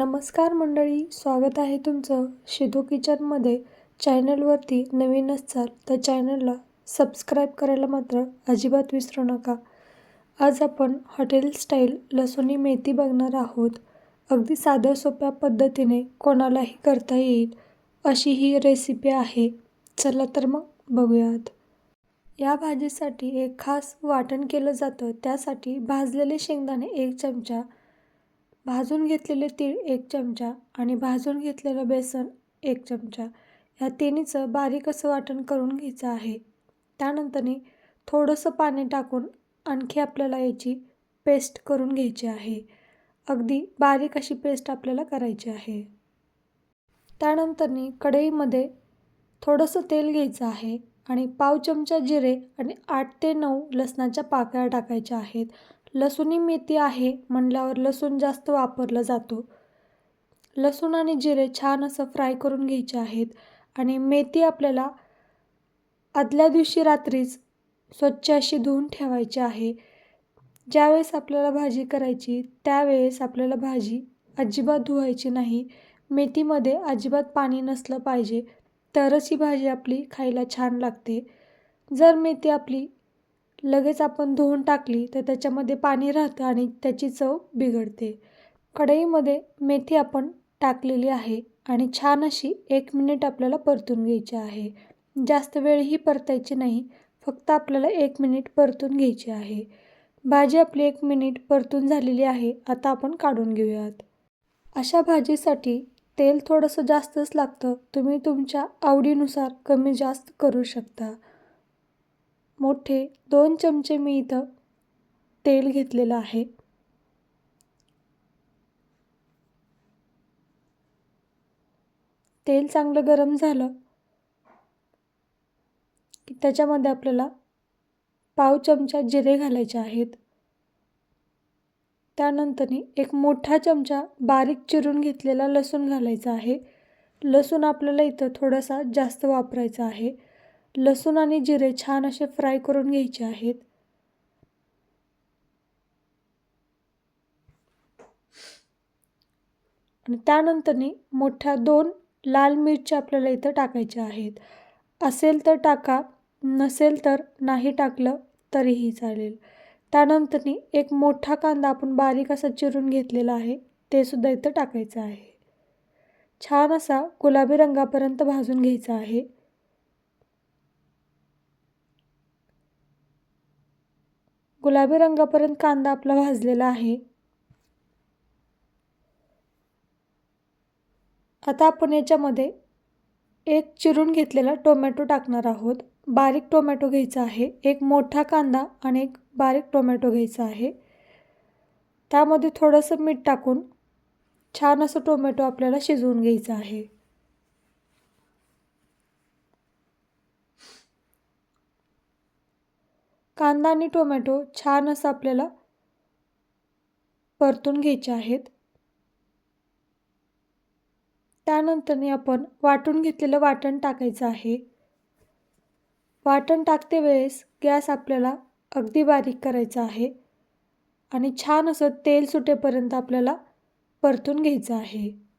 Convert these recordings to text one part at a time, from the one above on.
नमस्कार मंडळी स्वागत आहे तुमचं शिदू किचनमध्ये चॅनलवरती नवीन असाल तर चॅनलला सबस्क्राईब करायला मात्र अजिबात विसरू नका. आज आपण हॉटेल स्टाईल लसुणी मेथी बघणार आहोत. अगदी साध्या सोप्या पद्धतीने कोणालाही करता येईल अशी ही रेसिपी आहे. चला तर मग बघूयात. या भाजीसाठी एक खास वाटण केलं जातं. त्यासाठी भाजलेले शेंगदाणे एक चमचा भाजून घेतलेले तीळ एक चमचा आणि भाजून घेतलेलं बेसन एक चमचा. ह्या तिन्हीचं बारीक असं वाटण करून घ्यायचं आहे. त्यानंतरनी थोडंसं पाणी टाकून आणखी आपल्याला याची पेस्ट करून घ्यायची आहे. अगदी बारीक अशी पेस्ट आपल्याला करायची आहे. त्यानंतरनी कढईमध्ये थोडंसं तेल घ्यायचं आहे आणि पाव चमचा जिरे आणि आठ ते नऊ लसणाच्या पाकळ्या टाकायच्या आहेत. लसूणी मेथी आहे म्हणल्यावर लसूण जास्त वापरला जातो. लसूण आणि जिरे छान असं फ्राय करून घ्यायचे आहेत आणि मेथी आपल्याला आदल्या दिवशी रात्रीच स्वच्छ अशी धुवून ठेवायची आहे. ज्यावेळेस आपल्याला भाजी करायची त्यावेळेस आपल्याला भाजी अजिबात धुवायची नाही. मेथीमध्ये अजिबात पाणी नसलं पाहिजे तरच ही भाजी आपली खायला छान लागते. जर मेथी आपली लगेच आपण धुवून टाकली तर त्याच्यामध्ये पाणी राहतं आणि त्याची चव बिघडते. कढईमध्ये मेथी आपण टाकलेली आहे आणि छान अशी एक मिनिट आपल्याला परतून घ्यायची आहे. जास्त वेळही परतायची नाही फक्त आपल्याला एक मिनिट परतून घ्यायची आहे. भाजी आपली एक मिनिट परतून झालेली आहे आता आपण काढून घेऊयात. अशा भाजीसाठी तेल थोडंसं जास्तच लागतं तुम्ही तुमच्या आवडीनुसार कमी जास्त करू शकता. मोठे दोन चमचे मी इथं तेल घेतलेलं आहे. तेल चांगलं गरम झालं की त्याच्यामध्ये आपल्याला पाव चमचा जिरे घालायचे आहेत. त्यानंतर एक मोठा चमचा बारीक चिरून घेतलेला लसूण घालायचा आहे. लसूण आपल्याला इथं थोडासा जास्त वापरायचा आहे. लसूण आणि जिरे छान असे फ्राय करून घ्यायचे आहेत. आणि त्यानंतरनी मोठ्या दोन लाल मिरच्या आपल्याला इथं टाकायच्या आहेत. असेल तर टाका नसेल तर नाही टाकलं तरीही चालेल. त्यानंतरनी एक मोठा कांदा आपण बारीक असा चिरून घेतलेला आहे ते सुद्धा इथं टाकायचं आहे. छान असा गुलाबी रंगापर्यंत भाजून घ्यायचा आहे. गुलाबी रंगापर्यंत कांदा आपला भाजलेला आहे. आता आपण याच्यामध्ये एक चिरून घेतलेला टोमॅटो टाकणार आहोत. बारीक टोमॅटो घ्यायचा आहे. एक मोठा कांदा आणि एक बारीक टोमॅटो घ्यायचा आहे. त्यामध्ये थोडंसं मीठ टाकून छान असं टोमॅटो आपल्याला शिजवून घ्यायचं आहे. कांदा आणि टोमॅटो छान असं आपल्याला परतून घ्यायचे आहेत. त्यानंतरने आपण वाटून घेतलेलं वाटण टाकायचं आहे. वाटण टाकते वेळेस गॅस आपल्याला अगदी बारीक करायचा आहे आणि छान असं तेल सुटेपर्यंत आपल्याला परतून घ्यायचं आहे.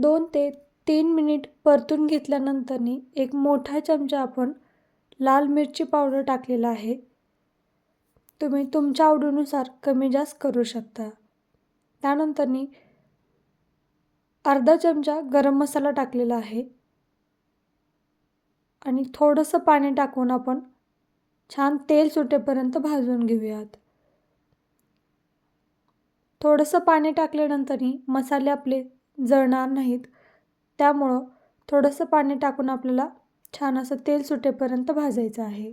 दोन ते तीन मिनिट परतून घेतल्यानंतरनी एक मोठा चमचा आपण लाल मिरची पावडर टाकलेला आहे. तुम्ही तुमच्या आवडीनुसार कमी जास्त करू शकता. त्यानंतरनी अर्धा चमचा गरम मसाला टाकलेला आहे. आणि थोडंसं पाणी टाकून आपण छान तेल सुटेपर्यंत भाजून घेऊयात. थोडंसं पाणी टाकल्यानंतरही मसाले आपले जळणार नाहीत. त्यामुळं थोडंसं पाणी टाकून आपल्याला छान असं तेल सुटेपर्यंत भाजायचं आहे.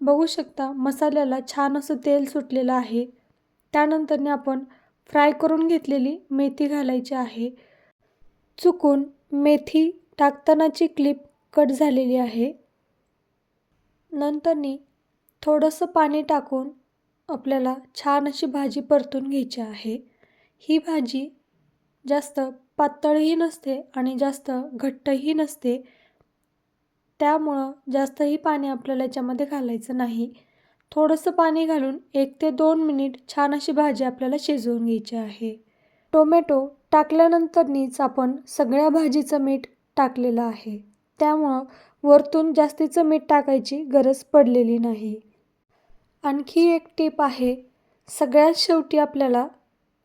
बघू शकता मसाल्याला छान असं तेल सुटलेलं आहे. त्यानंतरने आपण फ्राय करून घेतलेली मेथी घालायची आहे. चुकून मेथी टाकतानाची क्लिप कट झालेली आहे. नंतरनी थोडंसं पाणी टाकून आपल्याला छान अशी भाजी परतून घ्यायची आहे. ही भाजी जास्त पातळही नसते आणि जास्त घट्टही नसते. त्यामुळं जास्तही पाणी आपल्याला याच्यामध्ये घालायचं नाही. थोडंसं पाणी घालून एक ते दोन मिनिट छान अशी भाजी आपल्याला शिजवून घ्यायची आहे. टोमॅटो टाकल्यानंतरनीच आपण सगळ्या भाजीचं मीठ टाकलेलं आहे. त्यामुळं वरतून जास्तीचं मीठ टाकायची गरज पडलेली नाही. आणखी एक टीप आहे. सगळ्यात शेवटी आपल्याला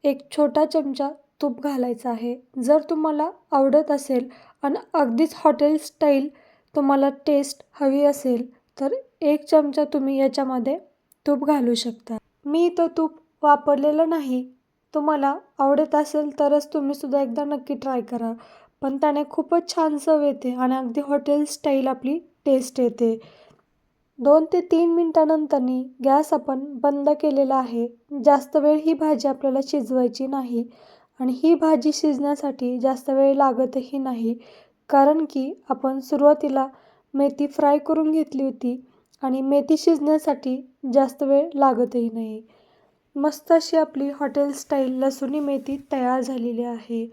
एक छोटा चमचा तूप घालायचं आहे. जर तुम्हाला आवडत असेल आणि अगदीच हॉटेल स्टाईल तुम्हाला टेस्ट हवी असेल तर एक चमचा तुम्ही याच्यामध्ये तूप घालू शकता. मी इथं तूप वापरलेलं नाही. तुम्हाला आवडत असेल तरच तुम्हीसुद्धा एकदा नक्की ट्राय करा. पण त्याने खूपच छान चव येते आणि अगदी हॉटेल स्टाईल आपली टेस्ट येते. दोन ते तीन मिनटानंतरनी गॅस आपण बंद केलेला आहे. जास्त वेळ ही भाजी आपल्याला शिजवायची नाही. आणि ही भाजी शिजण्यासाठी जास्त वेळ लागतही नाही कारण की आपण सुरुवातीला मेथी फ्राय करून घेतली होती आणि मेथी शिजण्यासाठी जास्त वेळ लागतही नाही. मस्त अशी आपली हॉटेल स्टाईल लसुणी मेथी तयार झालेली आहे.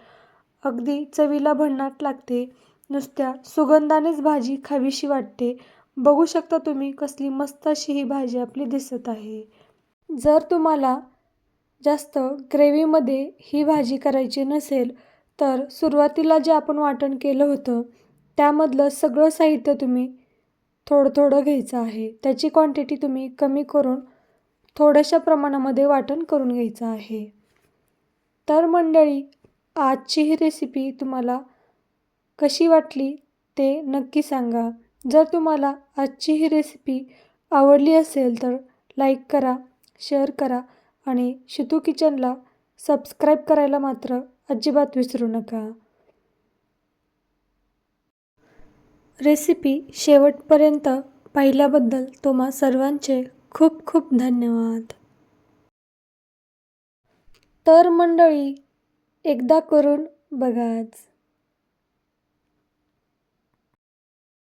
अगदी चवीला भन्नाट लागते. नुसत्या सुगंधानेच भाजी खावीशी वाटते. बघू शकता तुम्ही कसली मस्त अशी ही भाजी आपली दिसत आहे. जर तुम्हाला जास्त ग्रेव्हीमध्ये ही भाजी करायची नसेल तर सुरुवातीला जे आपण वाटण केलं होतं त्यामधलं सगळं साहित्य तुम्ही थोडं थोडं घ्यायचं आहे. त्याची क्वांटिटी तुम्ही कमी करून थोड्याशा प्रमाणामध्ये वाटण करून घ्यायचं आहे. तर मंडळी आजची ही रेसिपी तुम्हाला कशी वाटली ते नक्की सांगा. जर तुम्हाला आजची ही रेसिपी आवडली असेल तर लाईक करा शेअर करा. आणि शितू किचनला सबस्क्राईब करायला मात्र अजिबात विसरू नका. रेसिपी शेवटपर्यंत पाहिल्याबद्दल तुम्हा सर्वांचे खूप खूप धन्यवाद. तर मंडळी एकदा करून बघाच.